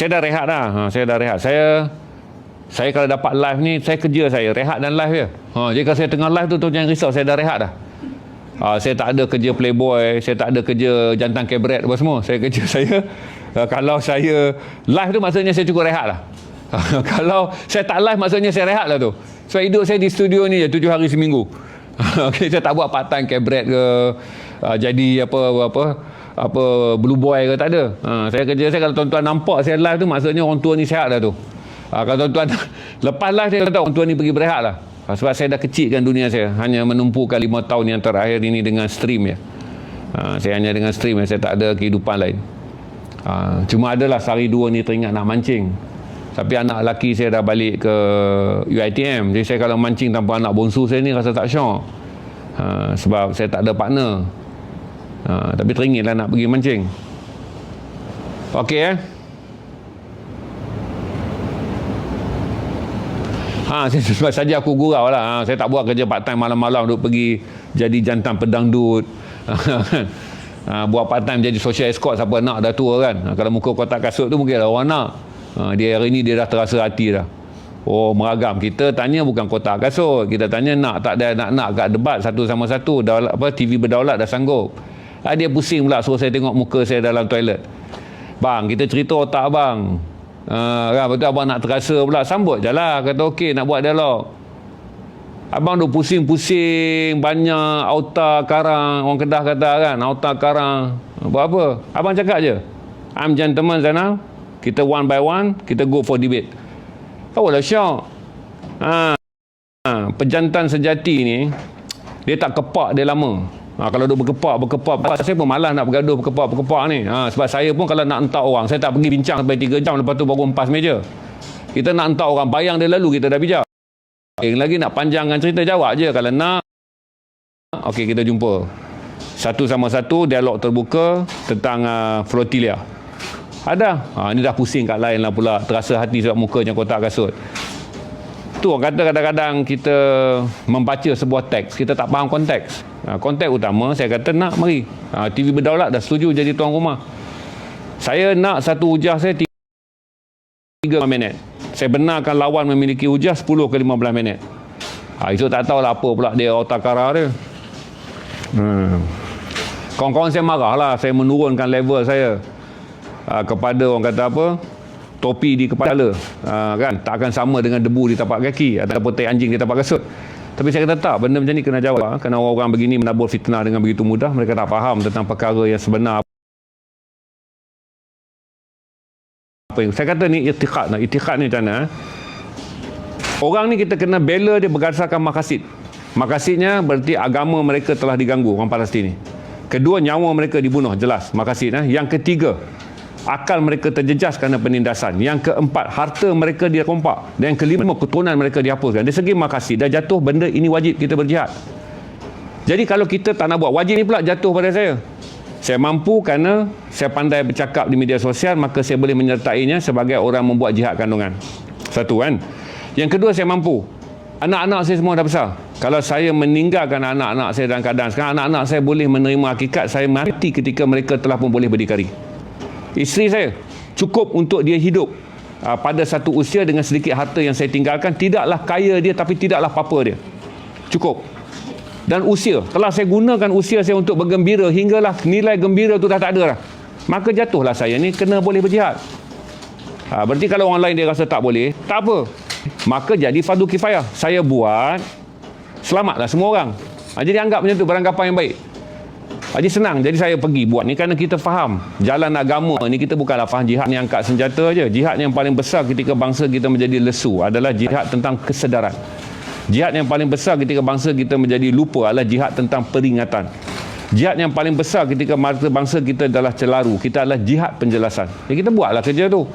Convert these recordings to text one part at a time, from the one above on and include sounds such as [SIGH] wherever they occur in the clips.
Saya dah rehat dah. Ha, saya dah rehat. Saya saya kalau dapat live ni, saya kerja saya. Rehat dan live je. Ha, jadi kalau saya tengah live tu, tu jangan risau. Saya dah rehat dah. Ha, saya tak ada kerja playboy. Saya tak ada kerja jantan cabaret apa semua. Saya kerja [LAUGHS] saya. Ha, kalau saya live tu maksudnya saya cukup rehat lah. Ha, [LAUGHS] kalau saya tak live maksudnya saya rehat lah tu. So, hidup saya di studio ni je tujuh hari seminggu. [LAUGHS] okay, saya tak buat part time cabaret ke uh, jadi apa apa apa blue boy ke tak ada. Ha, saya kerja saya kalau tuan-tuan nampak saya live tu maksudnya orang tua ni sihat dah tu. Ha, kalau tuan-tuan [LAUGHS] lepas live dia tahu orang tua ni pergi berehat lah. Ha, sebab saya dah kecilkan dunia saya. Hanya menumpukan lima tahun yang terakhir ini dengan stream ya. Ha, saya hanya dengan stream ya. Saya tak ada kehidupan lain. Ha, cuma adalah sehari dua ni teringat nak mancing. Tapi anak lelaki saya dah balik ke UITM. Jadi saya kalau mancing tanpa anak bonsu saya ni rasa tak syok. Ha, sebab saya tak ada partner. Ha, tapi teringatlah nak pergi mancing. Okey eh. Ha, [LAUGHS] sebab saja aku gurau lah. Ha, saya tak buat kerja part time malam-malam duk pergi jadi jantan pedang dut. [LAUGHS] ha, buat part time jadi social escort siapa nak dah tua kan. Ha, kalau muka kotak kasut tu mungkin lah orang nak. Ha, dia hari ni dia dah terasa hati dah. Oh meragam. Kita tanya bukan kotak kasut. Kita tanya nak tak ada nak-nak kat debat satu sama satu. Daulat, apa, TV berdaulat dah sanggup. Ha, dia pusing pula suruh saya tengok muka saya dalam toilet. Bang, kita cerita otak abang. Uh, kan, betul abang nak terasa pula sambut je lah. Kata okey nak buat dialog. Abang duk pusing-pusing banyak auta karang. Orang kedah kata kan auta karang. Buat apa? Abang cakap je. I'm gentleman Zainal. Kita one by one kita go for debate. Kau lah syok ha, ha, pejantan sejati ni dia tak kepak dia lama Ha, kalau duk berkepak, berkepak, saya pun malas nak bergaduh berkepak, berkepak ni. Ha, sebab saya pun kalau nak entak orang, saya tak pergi bincang sampai 3 jam lepas tu baru empas meja. Kita nak entak orang, bayang dia lalu kita dah bijak. Okay, lagi nak panjangkan cerita, jawab je. Kalau nak, okey kita jumpa. Satu sama satu, dialog terbuka tentang uh, flotilia. Ada. Ha, ini dah pusing kat lain lah pula. Terasa hati sebab muka macam kotak kasut. Tu orang kata kadang-kadang kita membaca sebuah teks, kita tak faham konteks. Ha, konteks utama, saya kata nak, mari. Ha, TV berdaulat dah setuju jadi tuan rumah. Saya nak satu hujah saya 3 minit. Saya benarkan lawan memiliki hujah 10 ke 15 minit. Ha, itu tak tahulah apa pula dia otakara dia. Hmm. Kawan-kawan saya marah lah, saya menurunkan level saya ha, kepada orang kata apa, topi di kepala uh, kan tak akan sama dengan debu di tapak kaki ataupun tai anjing di tapak kasut tapi saya kata tak benda macam ni kena jawab kerana orang-orang begini menabur fitnah dengan begitu mudah mereka tak faham tentang perkara yang sebenar apa yang saya kata ni itikad nah itikad ni macam mana eh? orang ni kita kena bela dia berdasarkan makasid makasidnya berarti agama mereka telah diganggu orang Palestin ni kedua nyawa mereka dibunuh jelas makasid eh? yang ketiga akal mereka terjejas kerana penindasan. Yang keempat, harta mereka dia kompak. Dan yang kelima, keturunan mereka dihapuskan. Dari segi makasih, dah jatuh benda ini wajib kita berjihad. Jadi kalau kita tak nak buat, wajib ni pula jatuh pada saya. Saya mampu kerana saya pandai bercakap di media sosial, maka saya boleh menyertainya sebagai orang membuat jihad kandungan. Satu kan. Yang kedua, saya mampu. Anak-anak saya semua dah besar. Kalau saya meninggalkan anak-anak saya dalam keadaan sekarang, anak-anak saya boleh menerima hakikat saya mati ketika mereka telah pun boleh berdikari isteri saya cukup untuk dia hidup uh, pada satu usia dengan sedikit harta yang saya tinggalkan. Tidaklah kaya dia tapi tidaklah apa dia. Cukup. Dan usia. Telah saya gunakan usia saya untuk bergembira hinggalah nilai gembira tu dah tak ada lah maka jatuhlah saya ni kena boleh berjihad. Ha, berarti kalau orang lain dia rasa tak boleh tak apa. Maka jadi fardu kifayah. Saya buat selamatlah semua orang. Ha, jadi anggap macam tu beranggapan yang baik jadi senang. Jadi saya pergi buat ni kerana kita faham jalan agama ni kita bukanlah faham jihad ni angkat senjata aja. Jihad yang paling besar ketika bangsa kita menjadi lesu adalah jihad tentang kesedaran. Jihad yang paling besar ketika bangsa kita menjadi lupa adalah jihad tentang peringatan. Jihad yang paling besar ketika bangsa kita adalah celaru. Kita adalah jihad penjelasan. Jadi kita buatlah kerja tu.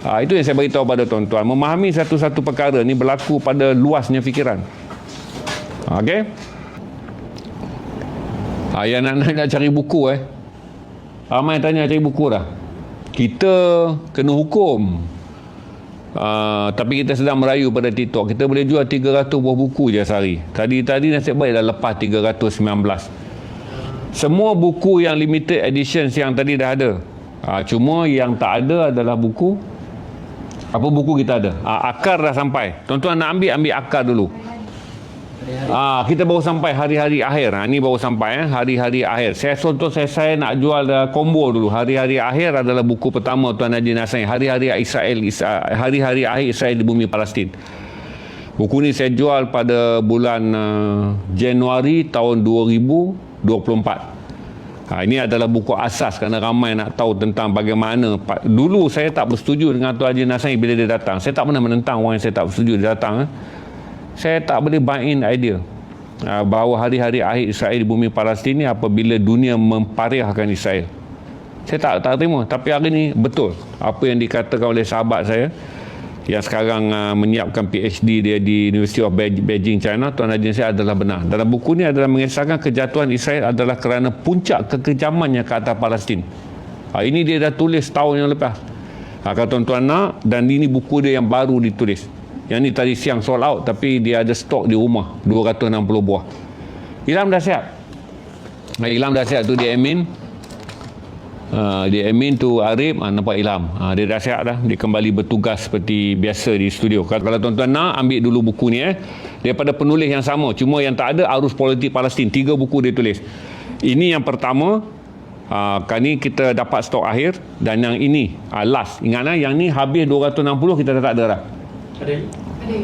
Ha, itu yang saya beritahu pada tuan-tuan. Memahami satu-satu perkara ni berlaku pada luasnya fikiran. Okey? Yang nak, nak, nak cari buku eh. Ramai tanya cari buku dah. Kita kena hukum. Uh, tapi kita sedang merayu pada TikTok. Kita boleh jual 300 buah buku je sehari. Tadi-tadi nasib baik dah lepas 319. Semua buku yang limited edition yang tadi dah ada. Ha, cuma yang tak ada adalah buku apa buku kita ada? Ha, akar dah sampai. Tuan-tuan nak ambil, ambil akar dulu. Ah, kita baru sampai hari-hari akhir. Ha, ni baru sampai eh, hari-hari akhir. Saya contoh saya, saya nak jual uh, combo dulu. Hari-hari akhir adalah buku pertama Tuan Haji Nasai. Hari-hari Israel, hari-hari akhir Israel di bumi Palestin. Buku ni saya jual pada bulan uh, Januari tahun 2024. Ha, ini adalah buku asas kerana ramai nak tahu tentang bagaimana. Dulu saya tak bersetuju dengan Tuan Haji Nasai bila dia datang. Saya tak pernah menentang orang yang saya tak bersetuju dia datang. Eh. Saya tak boleh buy in idea. Ha, bahawa hari-hari akhir Israel di bumi Palestin ni apabila dunia mempariahkan Israel. Saya tak tak terima. Tapi hari ini betul. Apa yang dikatakan oleh sahabat saya yang sekarang uh, menyiapkan PhD dia di University of Beijing China Tuan Haji saya adalah benar. Dalam buku ni adalah mengisahkan kejatuhan Israel adalah kerana puncak kekejamannya ke atas Palestin. Ha, ini dia dah tulis tahun yang lepas. Ha, kalau tuan-tuan nak dan ini buku dia yang baru ditulis yang ni tadi siang sold out tapi dia ada stok di rumah 260 buah. Ilham dah siap? Ha, Ilham dah siap tu dia admin. Uh, dia admin tu Arif uh, nampak Ilham. Uh, dia dah siap dah. Dia kembali bertugas seperti biasa di studio. Kalau, kalau tuan-tuan nak ambil dulu buku ni eh. Daripada penulis yang sama. Cuma yang tak ada arus politik Palestin. Tiga buku dia tulis. Ini yang pertama uh, kali ni kita dapat stok akhir. Dan yang ini uh, last. Ingat lah yang ni habis 260 kita dah tak ada dah ada ada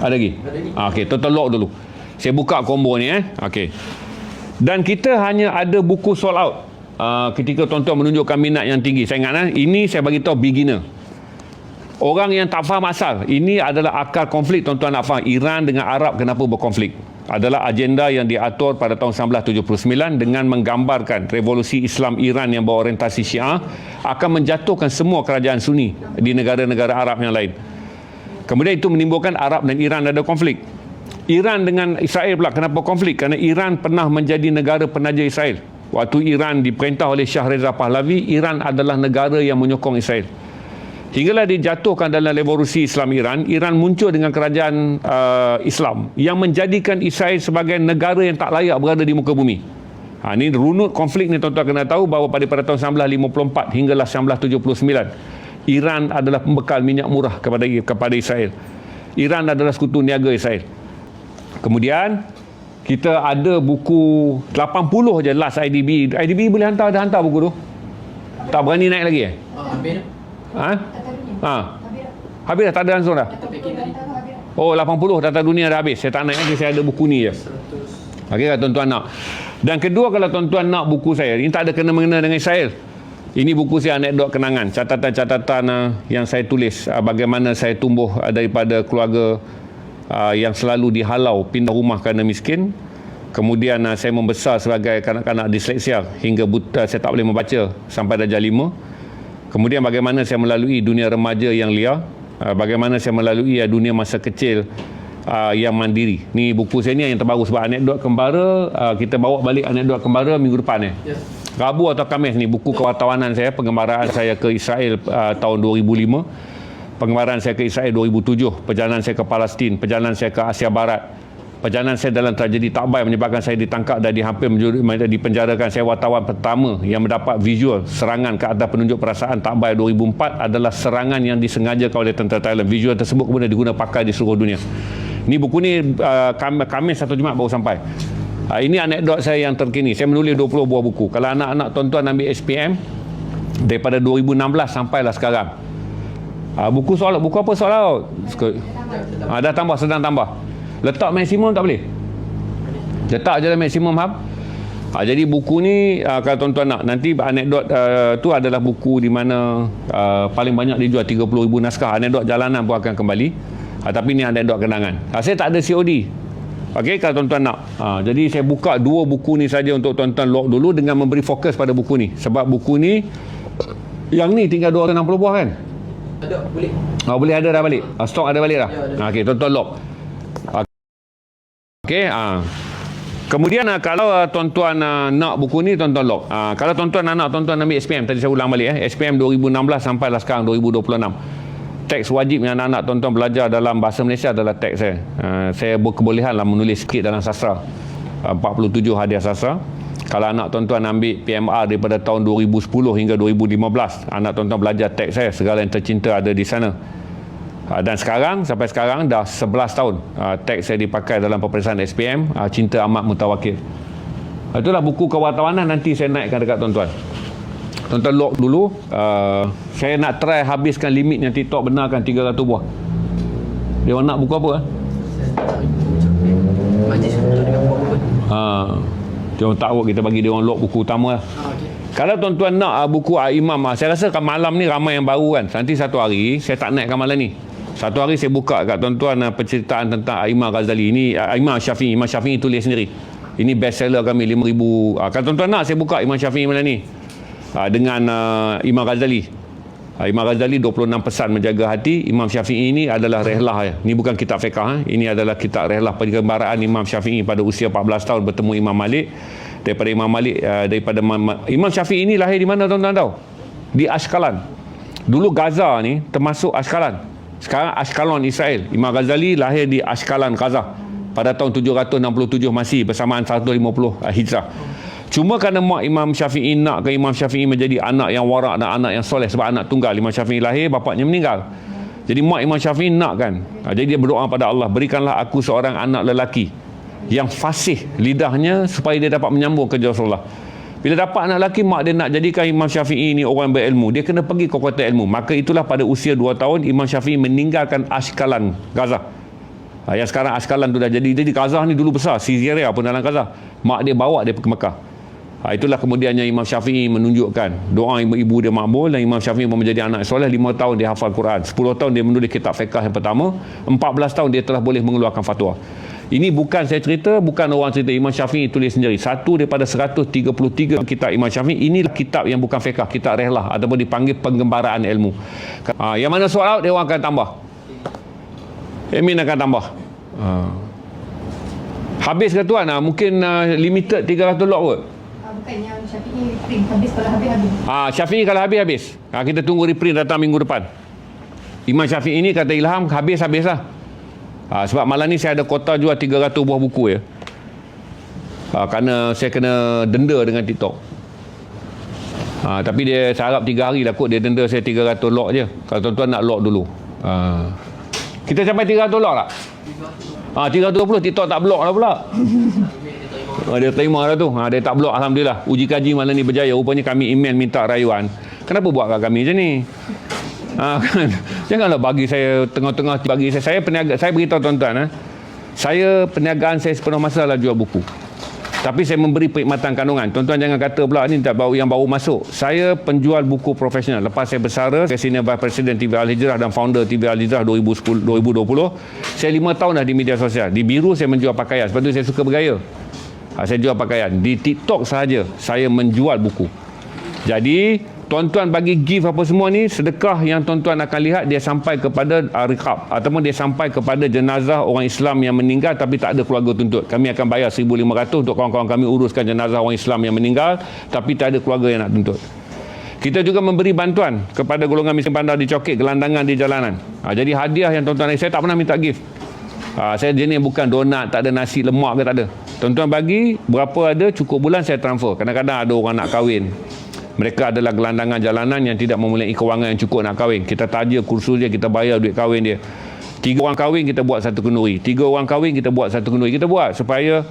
ada lagi ada lagi uh, ok total lock dulu saya buka combo ni eh ok dan kita hanya ada buku sold out uh, ketika tuan-tuan menunjukkan minat yang tinggi. Saya ingat eh, ini saya bagi tahu beginner. Orang yang tak faham asal, ini adalah akar konflik tuan-tuan nak faham. Iran dengan Arab kenapa berkonflik? Adalah agenda yang diatur pada tahun 1979 dengan menggambarkan revolusi Islam Iran yang berorientasi Syiah akan menjatuhkan semua kerajaan Sunni di negara-negara Arab yang lain. Kemudian itu menimbulkan Arab dan Iran ada konflik. Iran dengan Israel pula kenapa konflik? Kerana Iran pernah menjadi negara penaja Israel. Waktu Iran diperintah oleh Shah Reza Pahlavi, Iran adalah negara yang menyokong Israel. Hinggalah dijatuhkan dalam revolusi Islam Iran, Iran muncul dengan kerajaan uh, Islam yang menjadikan Israel sebagai negara yang tak layak berada di muka bumi. Ha, ini runut konflik ni tuan-tuan kena tahu bahawa pada pada tahun 1954 hinggalah 1979 Iran adalah pembekal minyak murah kepada kepada Israel. Iran adalah sekutu niaga Israel. Kemudian kita ada buku 80 je last IDB IDB boleh hantar ada hantar buku tu? Tak berani naik lagi eh? Ah, habis ha? ha? habis dah tak ada langsung dah? Oh 80 data dunia dah habis. Saya tak naik lagi saya ada buku ni je. Ok kalau tuan-tuan nak. Dan kedua kalau tuan-tuan nak buku saya ini tak ada kena-mengena dengan Israel ini buku saya anekdot kenangan catatan-catatan uh, yang saya tulis uh, bagaimana saya tumbuh uh, daripada keluarga uh, yang selalu dihalau pindah rumah kerana miskin. Kemudian uh, saya membesar sebagai kanak-kanak disleksia hingga buta saya tak boleh membaca sampai darjah lima. Kemudian bagaimana saya melalui dunia remaja yang liar uh, bagaimana saya melalui uh, dunia masa kecil uh, yang mandiri. Ni buku saya ni yang terbaru sebab anekdot kembara uh, kita bawa balik anekdot kembara minggu depan ni yes. Rabu atau Khamis ni buku kewartawanan saya pengembaraan saya ke Israel uh, tahun 2005 pengembaraan saya ke Israel 2007, perjalanan saya ke Palestin, perjalanan saya ke Asia Barat, perjalanan saya dalam tragedi Takbai menyebabkan saya ditangkap dan dihampir dipenjarakan. Saya wartawan pertama yang mendapat visual serangan ke atas penunjuk perasaan Takbai 2004 adalah serangan yang disengajakan oleh tentera Thailand. Visual tersebut kemudian digunakan pakai di seluruh dunia. Ini buku ni uh, kami satu Jumaat baru sampai. Uh, ini anekdot saya yang terkini. Saya menulis 20 buah buku. Kalau anak-anak tuan-tuan ambil SPM daripada 2016 sampailah sekarang Ha, buku soal buku apa soal laut? Ha, dah tambah sedang tambah. Letak maksimum tak boleh. Letak je lah maksimum hab. Ha, jadi buku ni uh, kalau tuan-tuan nak nanti anekdot uh, tu adalah buku di mana uh, paling banyak dijual 30,000 naskah anekdot jalanan pun akan kembali. Ha, tapi ni anekdot kenangan. Ha, saya tak ada COD. Okey kalau tuan-tuan nak. Ha, jadi saya buka dua buku ni saja untuk tuan-tuan lock dulu dengan memberi fokus pada buku ni. Sebab buku ni yang ni tinggal 260 buah kan? Ada, boleh. Oh, boleh ada dah balik. Uh, stok ada balik dah. Ya, Okey, tuan-tuan lock. Okey, ah. Kemudian uh, kalau uh, tuan-tuan uh, nak buku ni tuan-tuan. Uh, kalau tuan-tuan nak tuan-tuan ambil SPM tadi saya ulang balik eh. SPM 2016 sampai lah sekarang 2026. Teks wajib yang anak-anak tuan-tuan belajar dalam bahasa Malaysia adalah teks saya. Uh, saya berkebolehan lah menulis sikit dalam sastra. Uh, 47 hadiah sastra. kalau anak tuan-tuan ambil PMR daripada tahun 2010 hingga 2015 anak tuan-tuan belajar teks saya segala yang tercinta ada di sana uh, dan sekarang sampai sekarang dah 11 tahun uh, teks saya dipakai dalam peperiksaan SPM uh, cinta amat mutawakil itulah buku kewartawanan nanti saya naikkan dekat tuan-tuan tuan-tuan lock dulu uh, saya nak try habiskan limitnya TikTok benarkan 300 buah dia orang nak buku apa eh? Ha. Dia orang tahu kita bagi dia orang lock buku utama lah. Ah, okey. Kalau tuan-tuan nak uh, buku uh, Imam, uh, saya rasa kan malam ni ramai yang baru kan. Nanti satu hari, saya tak naikkan malam ni. Satu hari saya buka kat tuan-tuan uh, penceritaan tentang uh, Imam Ghazali. Ini uh, Imam Syafi'i. Imam Syafi'i tulis sendiri. Ini best seller kami, 5,000. Uh, kalau tuan-tuan nak, saya buka Imam Syafi'i malam ni. Uh, dengan uh, Imam Ghazali. Uh, Imam Ghazali 26 pesan menjaga hati. Imam Syafi'i ini adalah rehlah ya. Ini bukan kitab fiqah. Eh. Ini adalah kitab rehlah penggembaraan Imam Syafi'i pada usia 14 tahun bertemu Imam Malik. Daripada Imam Malik, uh, daripada Ma- Imam Syafi'i ini lahir di mana tuan-tuan tahu? Di Ashkalan. Dulu Gaza ni termasuk Ashkalan. Sekarang Ashkalon Israel. Imam Ghazali lahir di Ashkalan Gaza pada tahun 767 Masih bersamaan 150 uh, Hijrah. Cuma kerana mak Imam Syafi'i nak ke Imam Syafi'i menjadi anak yang warak dan anak yang soleh sebab anak tunggal Imam Syafi'i lahir bapaknya meninggal. Jadi mak Imam Syafi'i nak kan. Ha, jadi dia berdoa pada Allah, berikanlah aku seorang anak lelaki yang fasih lidahnya supaya dia dapat menyambung kerja Rasulullah. Bila dapat anak lelaki, mak dia nak jadikan Imam Syafi'i ini orang berilmu. Dia kena pergi ke kota ilmu. Maka itulah pada usia 2 tahun Imam Syafi'i meninggalkan Ashkalan, Gaza. Ha, yang sekarang Ashkalan tu dah jadi. Jadi Gaza ni dulu besar. Syria pun dalam Gaza. Mak dia bawa dia ke Mekah. Ha, itulah kemudiannya Imam Syafi'i menunjukkan. Doa ibu-ibu dia makbul dan Imam Syafi'i pun menjadi anak soleh 5 tahun dia hafal Quran. 10 tahun dia menulis kitab fiqah yang pertama. 14 tahun dia telah boleh mengeluarkan fatwa. Ini bukan saya cerita bukan orang cerita Imam Syafi'i tulis sendiri. Satu daripada 133 kitab Imam Syafi'i inilah kitab yang bukan fiqah kitab rehlah ataupun dipanggil penggembaraan ilmu. Ha, yang mana soal out dia orang akan tambah. Amin akan tambah. Ha. habis ke tuan? Ha, mungkin uh, limited 300 lot kot Habis kalau habis-habis. Ah Syafi'i kalau habis-habis. Ah, kita tunggu reprint datang minggu depan. Imam Syafi'i ini kata Ilham habis-habislah. Ah, sebab malam ni saya ada kota jual 300 buah buku ya. Ah, kerana saya kena denda dengan TikTok. Ah, tapi dia saya harap 3 hari lah kot dia denda saya 300 lot je. Kalau tuan-tuan nak lot dulu. Ah. Kita sampai 300 lot tak? Ah, 320 TikTok tak blok lah pula. [LAUGHS] Ah, dia terima dah tu. Ha, dia tak blok Alhamdulillah. Uji kaji malam ni berjaya. Rupanya kami email minta rayuan. Kenapa buat kat kami macam ni? Ha, [LAUGHS] kan? Janganlah bagi saya tengah-tengah bagi saya. Saya peniaga. Saya beritahu tuan-tuan. Ha? Saya perniagaan saya sepenuh masa adalah jual buku. Tapi saya memberi perkhidmatan kandungan. Tuan-tuan jangan kata pula ni tak baru yang baru masuk. Saya penjual buku profesional. Lepas saya bersara, saya senior vice president TV Al Hijrah dan founder TV Al Hijrah 2010, 2020. Saya lima tahun dah di media sosial. Di biru saya menjual pakaian. Sebab tu saya suka bergaya. Ha, saya jual pakaian. Di TikTok sahaja saya menjual buku. Jadi, tuan-tuan bagi gift apa semua ni, sedekah yang tuan-tuan akan lihat dia sampai kepada uh, rekab ataupun dia sampai kepada jenazah orang Islam yang meninggal tapi tak ada keluarga tuntut. Kami akan bayar 1500 untuk kawan-kawan kami uruskan jenazah orang Islam yang meninggal tapi tak ada keluarga yang nak tuntut. Kita juga memberi bantuan kepada golongan miskin bandar di Cokit, gelandangan di jalanan. Ha, jadi hadiah yang tuan-tuan saya tak pernah minta gift. Ha, saya jenis bukan donat, tak ada nasi lemak ke tak ada. Tuan-tuan bagi berapa ada cukup bulan saya transfer. Kadang-kadang ada orang nak kahwin. Mereka adalah gelandangan jalanan yang tidak mempunyai kewangan yang cukup nak kahwin. Kita taja kursus dia, kita bayar duit kahwin dia. Tiga orang kahwin kita buat satu kenduri. Tiga orang kahwin kita buat satu kenduri. Kita buat supaya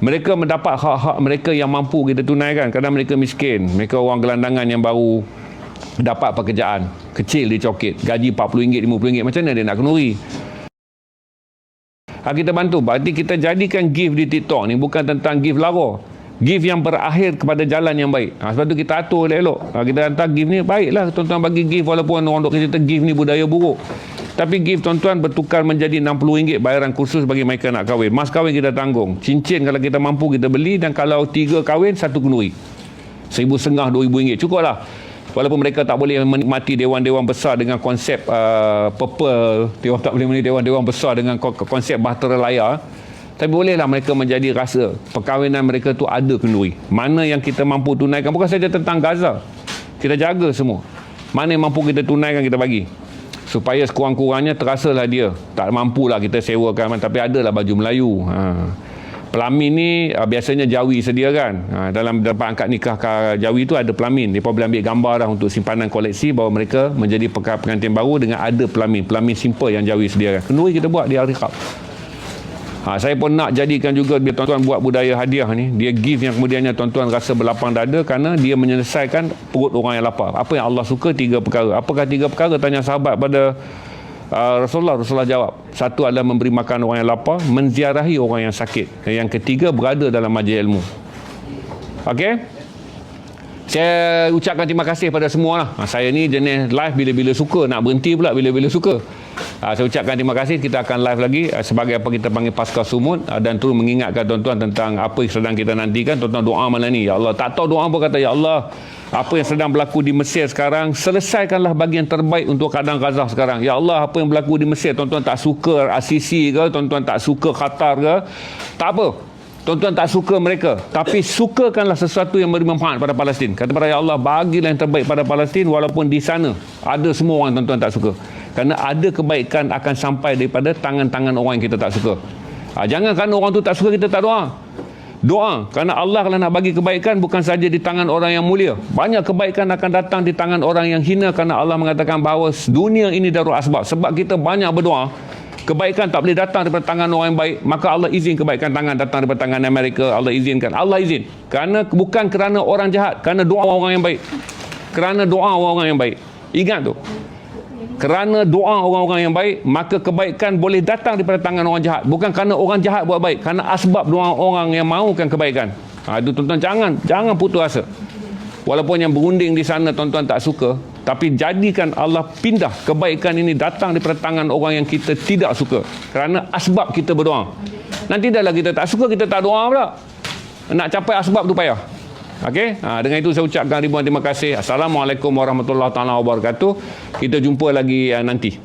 mereka mendapat hak-hak mereka yang mampu kita tunaikan. Kadang mereka miskin. Mereka orang gelandangan yang baru dapat pekerjaan. Kecil di cokit. Gaji RM40, RM50. Macam mana dia nak kenduri? Ha, kita bantu. Berarti kita jadikan gift di TikTok ni bukan tentang gift lara. Gift yang berakhir kepada jalan yang baik. Ha, sebab tu kita atur elok-elok. Ha, kita hantar gift ni, baiklah tuan-tuan bagi gift walaupun orang dok cerita gift ni budaya buruk. Tapi gift tuan-tuan bertukar menjadi RM60 bayaran kursus bagi mereka nak kahwin. Mas kahwin kita tanggung. Cincin kalau kita mampu kita beli dan kalau tiga kahwin, satu kenduri. Seribu setengah, dua ribu ringgit. Cukup lah. Walaupun mereka tak boleh menikmati dewan-dewan besar dengan konsep uh, purple. Dia tak boleh menikmati dewan-dewan besar dengan konsep bahtera layar. Tapi bolehlah mereka menjadi rasa perkahwinan mereka tu ada kenduri. Mana yang kita mampu tunaikan. Bukan saja tentang Gaza. Kita jaga semua. Mana yang mampu kita tunaikan kita bagi. Supaya sekurang-kurangnya terasalah dia. Tak mampulah kita sewakan. Tapi adalah baju Melayu. Ha. Pelamin ni uh, biasanya Jawi sediakan. Uh, dalam dalam angkat nikah ka- Jawi tu ada pelamin. Mereka boleh ambil gambar dah untuk simpanan koleksi bahawa mereka menjadi pengantin baru dengan ada pelamin. Pelamin simple yang Jawi sediakan. Kenduri kita buat di Al-Riqab. Ha, saya pun nak jadikan juga biar tuan-tuan buat budaya hadiah ni. Dia gift yang kemudiannya tuan-tuan rasa berlapang dada kerana dia menyelesaikan perut orang yang lapar. Apa yang Allah suka? Tiga perkara. Apakah tiga perkara? Tanya sahabat pada uh, Rasulullah. Rasulullah jawab. Satu adalah memberi makan orang yang lapar. Menziarahi orang yang sakit. Yang ketiga berada dalam majlis ilmu. Okey? Saya ucapkan terima kasih pada semua lah. Ha, saya ni jenis live bila-bila suka. Nak berhenti pula bila-bila suka. Ha, saya ucapkan terima kasih. Kita akan live lagi uh, sebagai apa kita panggil pasca sumut uh, dan terus mengingatkan tuan-tuan tentang apa yang sedang kita nantikan. Tuan-tuan doa malam ni. Ya Allah. Tak tahu doa apa kata. Ya Allah. Apa yang sedang berlaku di Mesir sekarang. Selesaikanlah bagian terbaik untuk keadaan Gaza sekarang. Ya Allah. Apa yang berlaku di Mesir. Tuan-tuan tak suka Asisi ke. Tuan-tuan tak suka Qatar ke. Tak apa. Tuan-tuan tak suka mereka. Tapi sukakanlah sesuatu yang beri manfaat pada Palestin. Kata para Ya Allah Bagilah yang terbaik pada Palestin Walaupun di sana Ada semua orang tuan-tuan tak suka. Kerana ada kebaikan akan sampai daripada Tangan-tangan orang yang kita tak suka. Ha, Jangan kerana orang tu tak suka kita tak doa. Doa Kerana Allah kalau nak bagi kebaikan Bukan saja di tangan orang yang mulia. Banyak kebaikan akan datang di tangan orang yang hina Kerana Allah mengatakan bahawa Dunia ini darul asbab. Sebab kita banyak berdoa Kebaikan tak boleh datang daripada tangan orang yang baik Maka Allah izin kebaikan tangan datang daripada tangan Amerika. Allah izinkan. Allah izin. Kerana bukan kerana orang jahat Kerana doa orang yang baik. Kerana doa orang yang baik. Ingat tu. Kerana doa orang-orang yang baik maka kebaikan boleh datang daripada tangan orang jahat. Bukan kerana orang jahat buat baik kerana asbab doa orang yang mahukan kebaikan. Ha, itu tuan-tuan jangan jangan putus asa. Walaupun yang berunding di sana tuan-tuan tak suka tapi jadikan Allah pindah kebaikan ini datang daripada tangan orang yang kita tidak suka kerana asbab kita berdoa nanti dah lah kita tak suka kita tak doa pula nak capai asbab tu payah Okey, ha, dengan itu saya ucapkan ribuan terima kasih. Assalamualaikum warahmatullahi taala wabarakatuh. Kita jumpa lagi uh, nanti.